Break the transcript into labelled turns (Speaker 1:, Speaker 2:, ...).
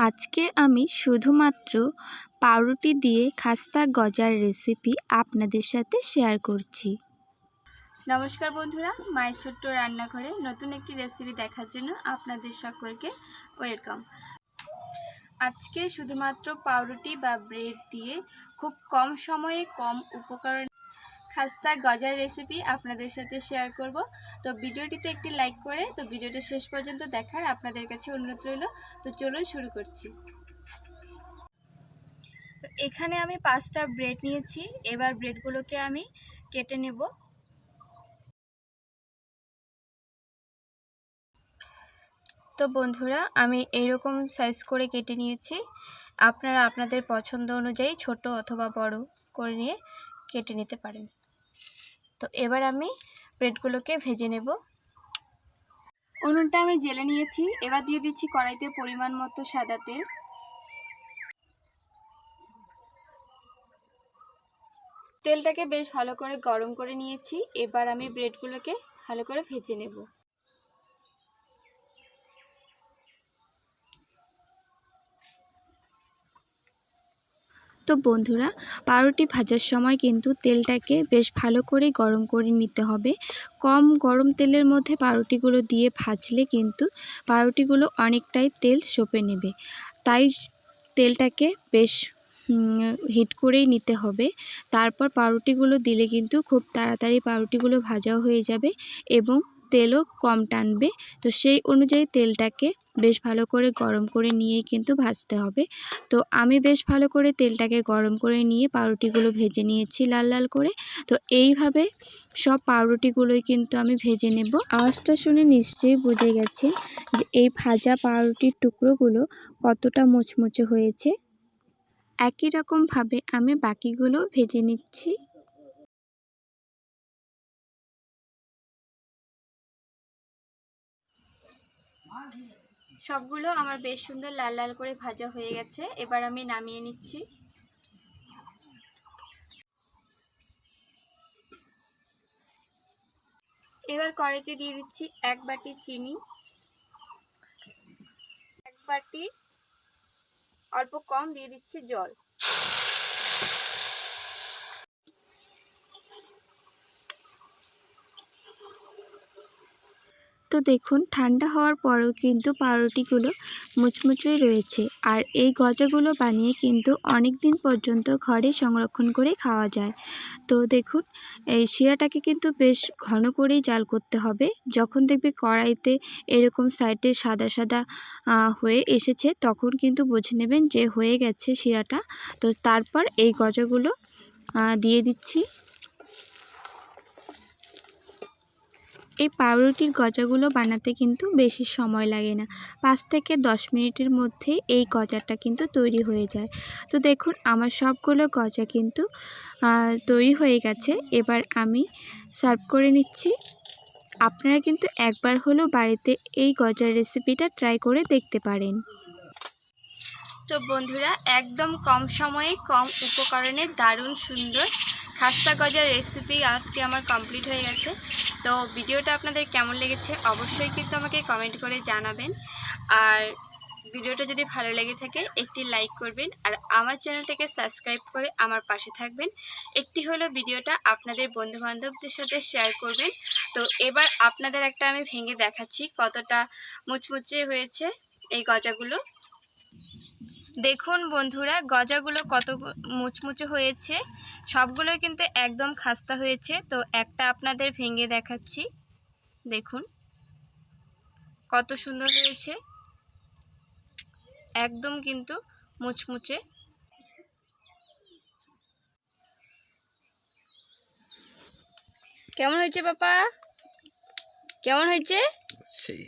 Speaker 1: আজকে আমি শুধুমাত্র পাউরুটি দিয়ে খাস্তা গজার রেসিপি আপনাদের সাথে শেয়ার করছি। নমস্কার বন্ধুরা, মায়ের ছোট্ট রান্নাঘরে নতুন একটি রেসিপি দেখার জন্য আপনাদের সকলকে ওয়েলকাম। আজকে শুধুমাত্র পাউরুটি বা ব্রেড দিয়ে খুব কম সময়ে কম উপকরণ খাস্তা গজার রেসিপি আপনাদের সাথে শেয়ার করব। তো ভিডিওটিতে একটি লাইক করে তো ভিডিওটা শেষ পর্যন্ত দেখার আপনাদের কাছে অনুরোধ রইল। তো চলুন শুরু করছি। তো এখানে আমি পাঁচটা ব্রেড নিয়েছি। এবার ব্রেডগুলোকে আমি কেটে নেব। তো বন্ধুরা, আমি এইরকম সাইজ করে কেটে নিয়েছি। আপনারা আপনাদের পছন্দ অনুযায়ী ছোট অথবা বড় করে নিয়ে কেটে নিতে পারেন। তো এবার আমি ব্রেডগুলোকে ভেজে নেব। উনুনটা আমি জেলে নিয়েছি। এবার দিয়ে দিচ্ছি কড়াইতে পরিমাণ মতো সাদা তেল। তেলটাকে বেশ ভালো করে গরম করে নিয়েছি। এবার আমি ব্রেডগুলোকে ভালো করে ভেজে নেব। তো বন্ধুরা, পাউরুটি ভাজার সময় কিন্তু তেলটাকে বেশ ভালো করে গরম করে নিতে হবে। কম গরম তেলের মধ্যে পাউরুটিগুলো দিয়ে ভাজলে কিন্তু পাউরুটিগুলো অনেকটাই তেল সঁপে নেবে। তাই তেলটাকে বেশ হিট করেই নিতে হবে। তারপর পাউরুটিগুলো দিলে কিন্তু খুব তাড়াতাড়ি পাউরুটিগুলো ভাজাও হয়ে যাবে এবং তেলও কম টানবে। তো সেই অনুযায়ী তেলটাকে বেশ ভালো করে গরম করে নিয়েই কিন্তু ভাজতে হবে। তো আমি বেশ ভালো করে তেলটাকে গরম করে নিয়ে পাউরুটিগুলো ভেজে নিয়েছি লাল লাল করে। তো এইভাবে সব পাউরুটিগুলোই কিন্তু আমি ভেজে নেব। আওয়াজটা শুনে নিশ্চয়ই বুঝে গেছে যে এই ভাজা পাউরুটির টুকরোগুলো কতটা মুচমুচে হয়েছে। একই রকমভাবে আমি বাকিগুলো ভেজে নিচ্ছি। সবগুলো আমার বেশ সুন্দর লাল লাল করে ভাজা হয়ে গেছে। এবার আমি নামিয়ে নিচ্ছি। এবার কড়াইতে দিয়ে দিচ্ছি এক বাটি চিনি। এক বাটি অল্প কম দিয়ে দিচ্ছি জল। তো দেখুন, ঠান্ডা হওয়ার পরেও কিন্তু পাউরুটিগুলো মুচমুচেই রয়েছে। আর এই গজাগুলো বানিয়ে কিন্তু অনেক দিন পর্যন্ত ঘরে সংরক্ষণ করে খাওয়া যায়। তো দেখুন, এই শিরাটাকে কিন্তু বেশ ঘন করেই জাল করতে হবে। যখন দেখবে কড়াইতে এরকম সাইডে সাদা সাদা হয়ে এসেছে, তখন কিন্তু বুঝে নেবেন যে হয়ে গেছে শিরাটা। তো তারপর এই গজাগুলো দিয়ে দিচ্ছি। এই পাউরুটির গজাগুলো বানাতে কিন্তু বেশি সময় লাগে না। পাঁচ থেকে দশ মিনিটের মধ্যেই এই গজাটা কিন্তু তৈরি হয়ে যায়। তো দেখুন, আমার সবগুলো গজা কিন্তু তৈরি হয়ে গেছে। এবার আমি সার্ভ করে নিচ্ছি। আপনারা কিন্তু একবার হলেও বাড়িতে এই গজার রেসিপিটা ট্রাই করে দেখতে পারেন। তো বন্ধুরা, একদম কম সময়ে, কম উপকরণে দারুণ সুন্দর খাস্তা গজার রেসিপি আজকে আমার কমপ্লিট হয়ে গেছে। তো ভিডিওটা আপনাদের কেমন লেগেছে অবশ্যই কিন্তু আমাকে কমেন্ট করে জানাবেন। আর ভিডিওটা যদি ভালো লেগে থাকে, একটি লাইক করবেন আর আমার চ্যানেলটাকে সাবস্ক্রাইব করে আমার পাশে থাকবেন। একটি হলো ভিডিওটা আপনাদের বন্ধুবান্ধবদের সাথে শেয়ার করবেন। তো এবার আপনাদের একটা আমি ভেঙে দেখাচ্ছি কতটা মুচমুচে হয়েছে এই গজাগুলো। দেখুন বন্ধুরা, গজাগুলো কত মুচমুচে হয়েছে। সবগুলোই কিন্তু একদম খাস্তা হয়েছে। তো একটা আপনাদের ভেঙে দেখাচ্ছি। দেখুন, কত সুন্দর হয়েছে। একদম কিন্তু মুচমুচে। কেমন হয়েছে বাবা কেমন হয়েছে?
Speaker 2: সেই।